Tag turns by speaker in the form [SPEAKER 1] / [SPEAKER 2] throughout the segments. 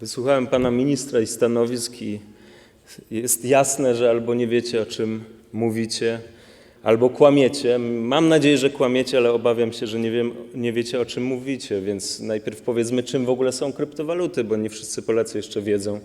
[SPEAKER 1] Wysłuchałem pana ministra i stanowisk i jest jasne, że albo nie wiecie o czym mówicie, albo kłamiecie. Mam nadzieję, że kłamiecie, ale obawiam się, że nie, wiem, nie wiecie o czym mówicie, więc najpierw powiedzmy, czym w ogóle są kryptowaluty, bo nie wszyscy Polacy jeszcze wiedzą.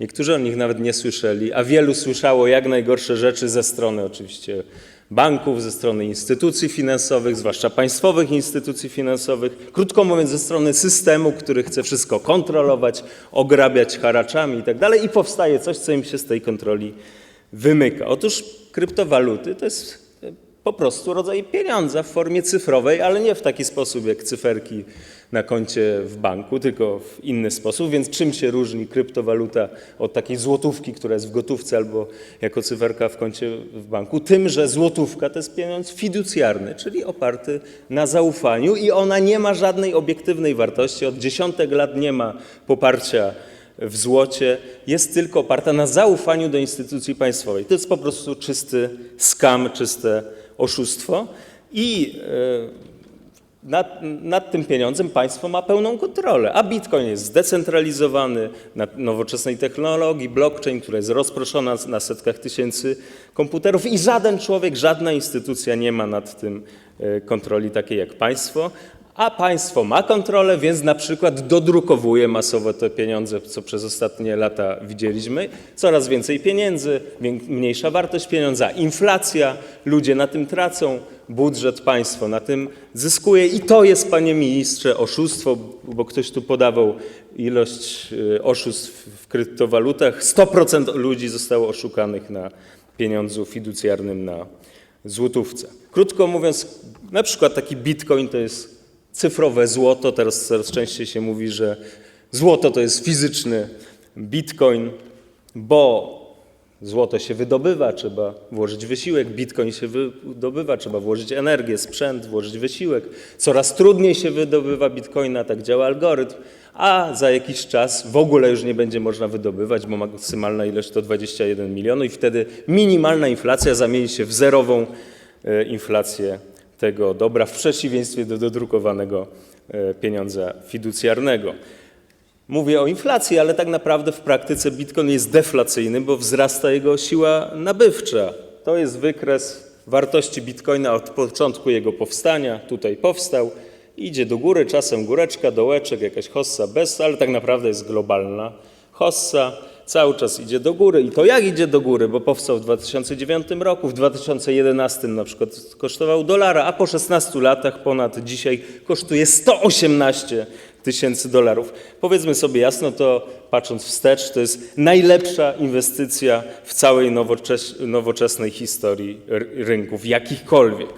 [SPEAKER 1] Niektórzy o nich nawet nie słyszeli, a wielu słyszało jak najgorsze rzeczy ze strony oczywiście banków, ze strony instytucji finansowych, zwłaszcza państwowych instytucji finansowych, krótko mówiąc, ze strony systemu, który chce wszystko kontrolować, ograbiać haraczami i tak i powstaje coś, co im się z tej kontroli wymyka. Otóż kryptowaluty to jest po prostu rodzaj pieniądza w formie cyfrowej, ale nie w taki sposób jak cyferki na koncie w banku, tylko w inny sposób. Więc czym się różni kryptowaluta od takiej złotówki, która jest w gotówce albo jako cyferka w koncie w banku? Tym, że złotówka to jest pieniądz fiducjarny, czyli oparty na zaufaniu i ona nie ma żadnej obiektywnej wartości. Od dziesiątek lat nie ma poparcia w złocie, jest tylko oparta na zaufaniu do instytucji państwowej. To jest po prostu czysty skam, czyste oszustwo i e, nad, nad, tym pieniądzem państwo ma pełną kontrolę, a bitcoin jest zdecentralizowany na nowoczesnej technologii, blockchain, która jest rozproszona na setkach tysięcy komputerów i żaden człowiek, żadna instytucja nie ma nad tym e, kontroli takiej jak państwo, a państwo ma kontrolę, więc na przykład dodrukowuje masowo te pieniądze, co przez ostatnie lata widzieliśmy. Coraz więcej pieniędzy, mniejsza wartość pieniądza, inflacja, ludzie na tym tracą, budżet państwo na tym zyskuje i to jest, panie ministrze, oszustwo, bo ktoś tu podawał ilość oszustw w kryptowalutach. 100% ludzi zostało oszukanych na pieniądzu fiducjarnym na złotówce. Krótko mówiąc, na przykład taki bitcoin to jest cyfrowe złoto. Teraz coraz częściej się mówi, że złoto to jest fizyczny bitcoin, bo złoto się wydobywa, trzeba włożyć wysiłek, bitcoin się wydobywa, trzeba włożyć energię, sprzęt, włożyć wysiłek. Coraz trudniej się wydobywa bitcoina, tak działa algorytm, a za jakiś czas w ogóle już nie będzie można wydobywać, bo maksymalna ilość to 21 milionów i wtedy minimalna inflacja zamieni się w zerową e, inflację tego dobra, w przeciwieństwie do dodrukowanego pieniądza fiducjarnego. Mówię o inflacji, ale tak naprawdę w praktyce bitcoin jest deflacyjny, bo wzrasta jego siła nabywcza. To jest wykres wartości bitcoina od początku jego powstania. Tutaj powstał, idzie do góry, czasem góreczka, dołeczek, jakaś hossa bez, ale tak naprawdę jest globalna hossa cały czas idzie do góry. I to jak idzie do góry, bo powstał w 2009 roku, w 2011 na przykład kosztował dolara, a po 16 latach ponad dzisiaj kosztuje 118 tysięcy dolarów. Powiedzmy sobie jasno, to patrząc wstecz, to jest najlepsza inwestycja w całej nowoczesnej historii rynków, jakichkolwiek.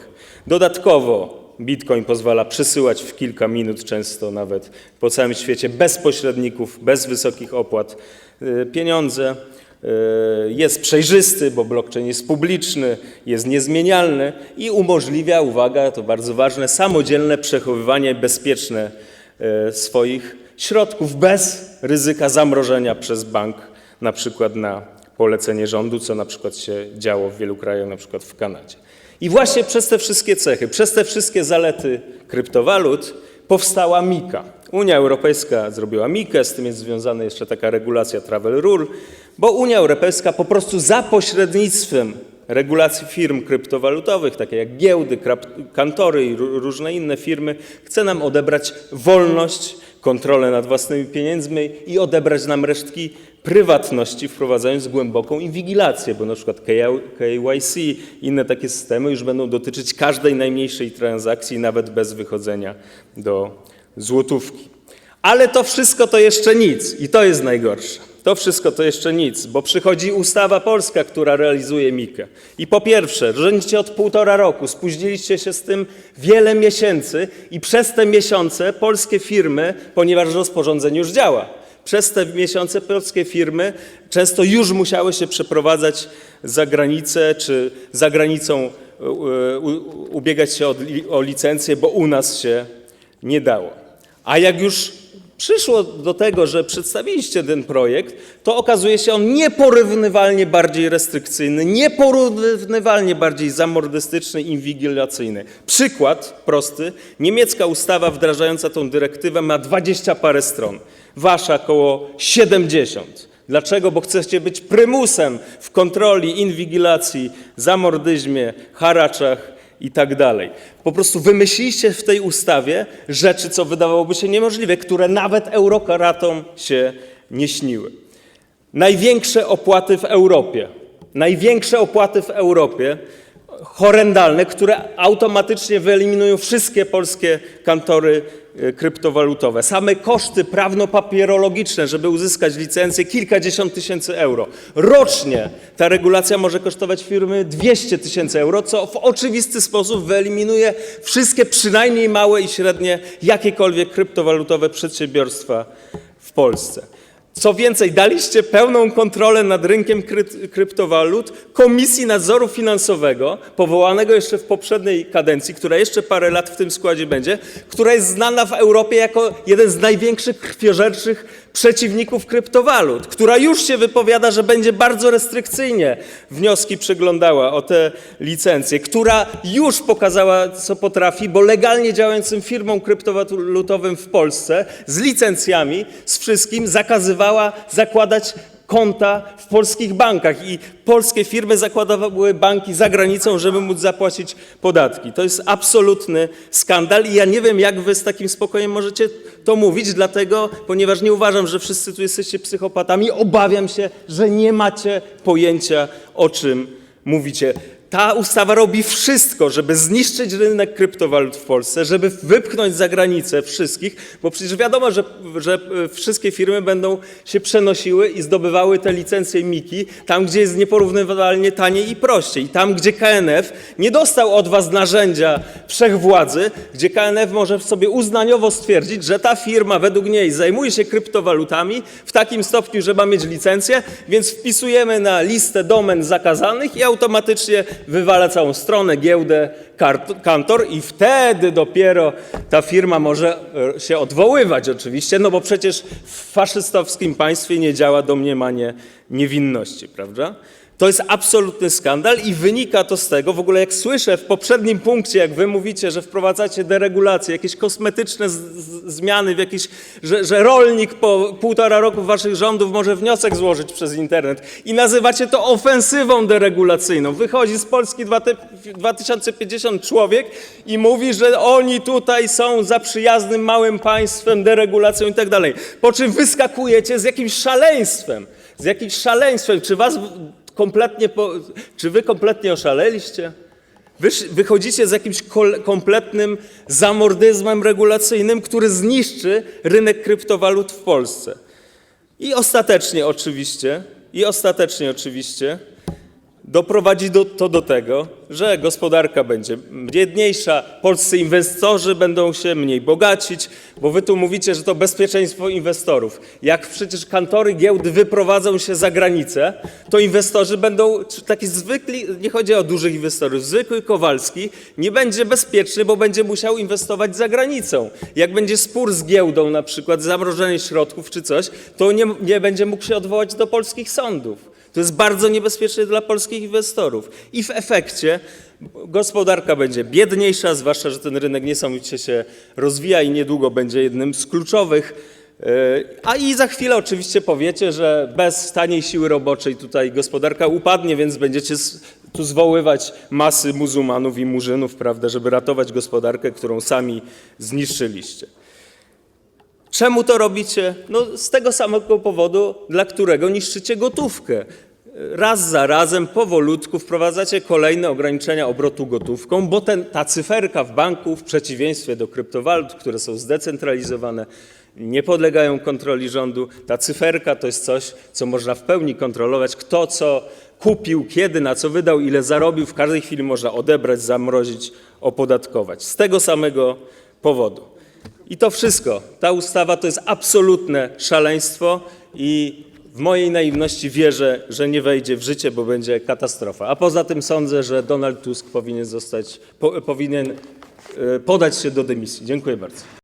[SPEAKER 1] Dodatkowo Bitcoin pozwala przesyłać w kilka minut, często nawet po całym świecie, bez pośredników, bez wysokich opłat pieniądze. Y, jest przejrzysty, bo blockchain jest publiczny, jest niezmienialny i umożliwia, uwaga, to bardzo ważne, samodzielne przechowywanie bezpieczne y, swoich środków bez ryzyka zamrożenia przez bank, na przykład na polecenie rządu, co na przykład się działo w wielu krajach, na przykład w Kanadzie. I właśnie przez te wszystkie cechy, przez te wszystkie zalety kryptowalut powstała Mika. Unia Europejska zrobiła Mikę, z tym jest związana jeszcze taka regulacja Travel Rule, bo Unia Europejska po prostu za pośrednictwem regulacji firm kryptowalutowych, takie jak giełdy, kantory i różne inne firmy, chce nam odebrać wolność, kontrolę nad własnymi pieniędzmi i odebrać nam resztki prywatności, wprowadzając głęboką inwigilację, bo na przykład KYC i inne takie systemy już będą dotyczyć każdej najmniejszej transakcji, nawet bez wychodzenia do złotówki. Ale to wszystko to jeszcze nic i to jest najgorsze. To wszystko to jeszcze nic, bo przychodzi ustawa polska, która realizuje Mikę. I po pierwsze, rządzicie od półtora roku, spóźniliście się z tym wiele miesięcy i przez te miesiące polskie firmy, ponieważ rozporządzenie już działa, przez te miesiące polskie firmy często już musiały się przeprowadzać za granicę, czy za granicą e, ubiegać się o licencję, bo u nas się nie dało. A jak już przyszło do tego, że przedstawiliście ten projekt, to okazuje się on nieporównywalnie bardziej restrykcyjny, nieporównywalnie bardziej zamordystyczny inwigilacyjny. Przykład prosty. Niemiecka ustawa wdrażająca tą dyrektywę ma dwadzieścia parę stron. Wasza około 70. Dlaczego? Bo chcecie być prymusem w kontroli, inwigilacji, zamordyzmie, haraczach i tak dalej. Po prostu wymyśliliście w tej ustawie rzeczy, co wydawałoby się niemożliwe, które nawet eurokratom się nie śniły. Największe opłaty w Europie, największe opłaty w Europie, horrendalne, które automatycznie wyeliminują wszystkie polskie kantory kryptowalutowe. Same koszty prawno-papierologiczne, żeby uzyskać licencję, kilkadziesiąt tysięcy euro. Rocznie ta regulacja może kosztować firmy 200 tysięcy euro, co w oczywisty sposób wyeliminuje wszystkie przynajmniej małe i średnie jakiekolwiek kryptowalutowe przedsiębiorstwa w Polsce. Co więcej, daliście pełną kontrolę nad rynkiem kry- kryptowalut Komisji Nadzoru Finansowego, powołanego jeszcze w poprzedniej kadencji, która jeszcze parę lat w tym składzie będzie, która jest znana w Europie jako jeden z największych krwiożerczych przeciwników kryptowalut, która już się wypowiada, że będzie bardzo restrykcyjnie. Wnioski przeglądała o te licencje, która już pokazała, co potrafi, bo legalnie działającym firmom kryptowalutowym w Polsce z licencjami, z wszystkim zakazywała zakładać konta w polskich bankach i polskie firmy zakładały banki za granicą, żeby móc zapłacić podatki. To jest absolutny skandal i ja nie wiem, jak wy z takim spokojem możecie to mówić, dlatego, ponieważ nie uważam, że wszyscy tu jesteście psychopatami, obawiam się, że nie macie pojęcia, o czym mówicie. Ta ustawa robi wszystko, żeby zniszczyć rynek kryptowalut w Polsce, żeby wypchnąć za granicę wszystkich, bo przecież wiadomo, że, że e, wszystkie firmy będą się przenosiły i zdobywały te licencje MIKI tam, gdzie jest nieporównywalnie taniej i prościej. Tam, gdzie KNF nie dostał od was narzędzia wszechwładzy, gdzie KNF może sobie uznaniowo stwierdzić, że ta firma według niej zajmuje się kryptowalutami w takim stopniu, że ma mieć licencję, więc wpisujemy na listę domen zakazanych i automatycznie wywala całą stronę, giełdę, kantor i wtedy dopiero ta firma może e, się odwoływać oczywiście, no bo przecież w faszystowskim państwie nie działa domniemanie niewinności, prawda? To jest absolutny skandal i wynika to z tego, w ogóle jak słyszę w poprzednim punkcie, jak wy mówicie, że wprowadzacie deregulacje, jakieś kosmetyczne zmiany, w jakieś, że, że rolnik po półtora roku waszych rządów może wniosek złożyć przez internet i nazywacie to ofensywą deregulacyjną. Wychodzi z Polski dwa ty- 2050 człowiek i mówi, że oni tutaj są za przyjaznym małym państwem, deregulacją i tak dalej. Po czym wyskakujecie z jakimś szaleństwem, z jakimś szaleństwem. Czy was kompletnie, po, czy wy kompletnie oszaleliście? Wysz, wychodzicie z jakimś kompletnym zamordyzmem regulacyjnym, który zniszczy rynek kryptowalut w Polsce. I ostatecznie oczywiście, i ostatecznie oczywiście doprowadzi do, to do tego, że gospodarka będzie biedniejsza, polscy inwestorzy będą się mniej bogacić, bo wy tu mówicie, że to bezpieczeństwo inwestorów. Jak przecież kantory giełdy wyprowadzą się za granicę, to inwestorzy będą, taki zwykli, nie chodzi o dużych inwestorów, zwykły Kowalski nie będzie bezpieczny, bo będzie musiał inwestować za granicą. Jak będzie spór z giełdą na przykład, zamrożenie środków czy coś, to nie, nie będzie mógł się odwołać do polskich sądów. To jest bardzo niebezpieczne dla polskich inwestorów. I w efekcie gospodarka będzie biedniejsza, zwłaszcza, że ten rynek niesamowicie się rozwija i niedługo będzie jednym z kluczowych. Yy, A i za chwilę oczywiście powiecie, że bez taniej siły roboczej tutaj gospodarka upadnie, więc będziecie tu zwoływać masy muzułmanów i murzynów, prawda, żeby ratować gospodarkę, którą sami zniszczyliście. Czemu to robicie? No z tego samego powodu, dla którego niszczycie gotówkę. Raz za razem, powolutku wprowadzacie kolejne ograniczenia obrotu gotówką, bo ten, ta cyferka w banku, w przeciwieństwie do kryptowalut, które są zdecentralizowane, nie podlegają kontroli rządu, ta cyferka to jest coś, co można w pełni kontrolować. Kto co kupił, kiedy, na co wydał, ile zarobił, w każdej chwili można odebrać, zamrozić, opodatkować. Z tego samego powodu. I to wszystko. Ta ustawa to jest absolutne szaleństwo i w mojej naiwności wierzę, że nie wejdzie w życie, bo będzie katastrofa. A poza tym sądzę, że Donald Tusk powinien zostać, po, powinien e, podać się do dymisji. Dziękuję bardzo.